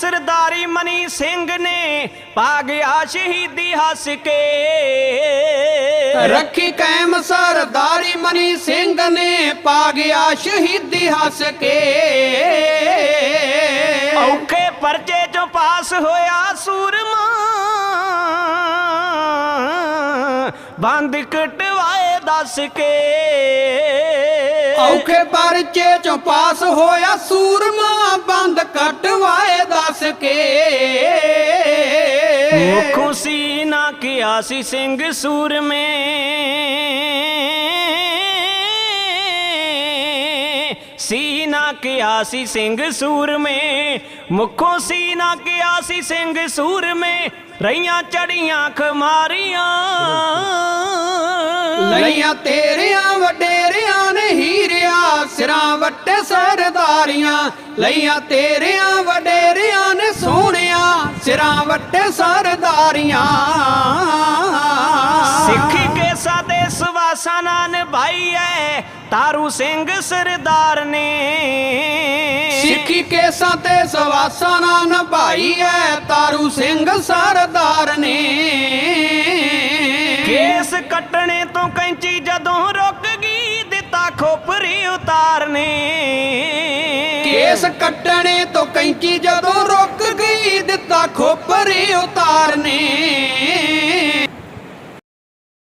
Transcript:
ਸਰਦਾਰੀ ਮਨੀ ਸਿੰਘ ਨੇ ਪਾ ਗਿਆ ਸ਼ਹੀਦੀ ਹੱਸ ਕੇ। ਰੱਖੀ ਕਾਇਮ ਸਰਦਾਰੀ ਮਨੀ ਸਿੰਘ ਨੇ ਪਾ ਗਿਆ ਸ਼ਹੀਦੀ ਹੱਸ ਕੇ। ਔਖੇ ਪਰਚੇ ਚੋਂ ਪਾਸ ਹੋਇਆ ਸੂਰਮਾ। ਬੰਦ ਕਟਵਾਏ ਦੱਸ ਕੇ। ਔਖੇ ਪਰਚੇ ਚੋਂ ਪਾਸ ਹੋਇਆ ਸੂਰਮਾ ਬੰਦ ਕਟਵਾਏ ਦੱਸ ਕੇ। ਮੁਖੋਂ ਸੀ ਨਾ ਕਿਆ ਸੀ ਸਿੰਘ ਸੂਰਮੇ ਸੀ ਨਾ ਕਿਆ ਸੀ ਸਿੰਘ ਸੂਰਮੇ ਮੁਖੋਂ ਸੀ ਨਾ ਕਿਆ ਸੀ ਸਿੰਘ ਸੂਰਮੇ ਰਈਆਂ ਚੜੀਆਂ ਖਮਾਰੀਆਂ। ਲਈਆਂ ਤੇਰਿਆਂ ਵਡੇਰਿਆਂ ਨੇ ਹੀਰਿਆ। ਸਿਰਾਂ ਵੱਟੇ ਸਰਦਾਰੀਆਂ। ਲਈਆਂ ਤੇਰਿਆਂ ਵਡੇਰਿਆਂ ਵੱਟੇ ਸਰਦਾਰੀਆਂ। ਸਿੱਖੀ ਕੇ ਸਾਦੇ ਸਵਾਸਾਂ ਨਾਲ ਨਿਭਾਈ ਐ ਤਾਰੂ ਸਿੰਘ ਸਰਦਾਰ ਨੇ। ਸਿੱਖੀ ਕੇਸਾਂ ਤੇ ਸਵਾਸਾਂ ਨਾਲ ਨਿਭਾਈ ਐ ਤਾਰੂ ਸਿੰਘ ਸਰਦਾਰ ਨੇ। ਕੇਸ ਕੱਟਣੇ ਤੋਂ ਕੈਂਚੀ ਜਦੋਂ ਰੁਕ ਗਈ ਦਿੱਤਾ ਖੋਪਰੀ ਉਤਾਰਨੇ। ਕੇਸ ਕੱਟਣੇ ਤੋਂ ਕੈਂਚੀ ਜਦੋਂ ਰੁਕ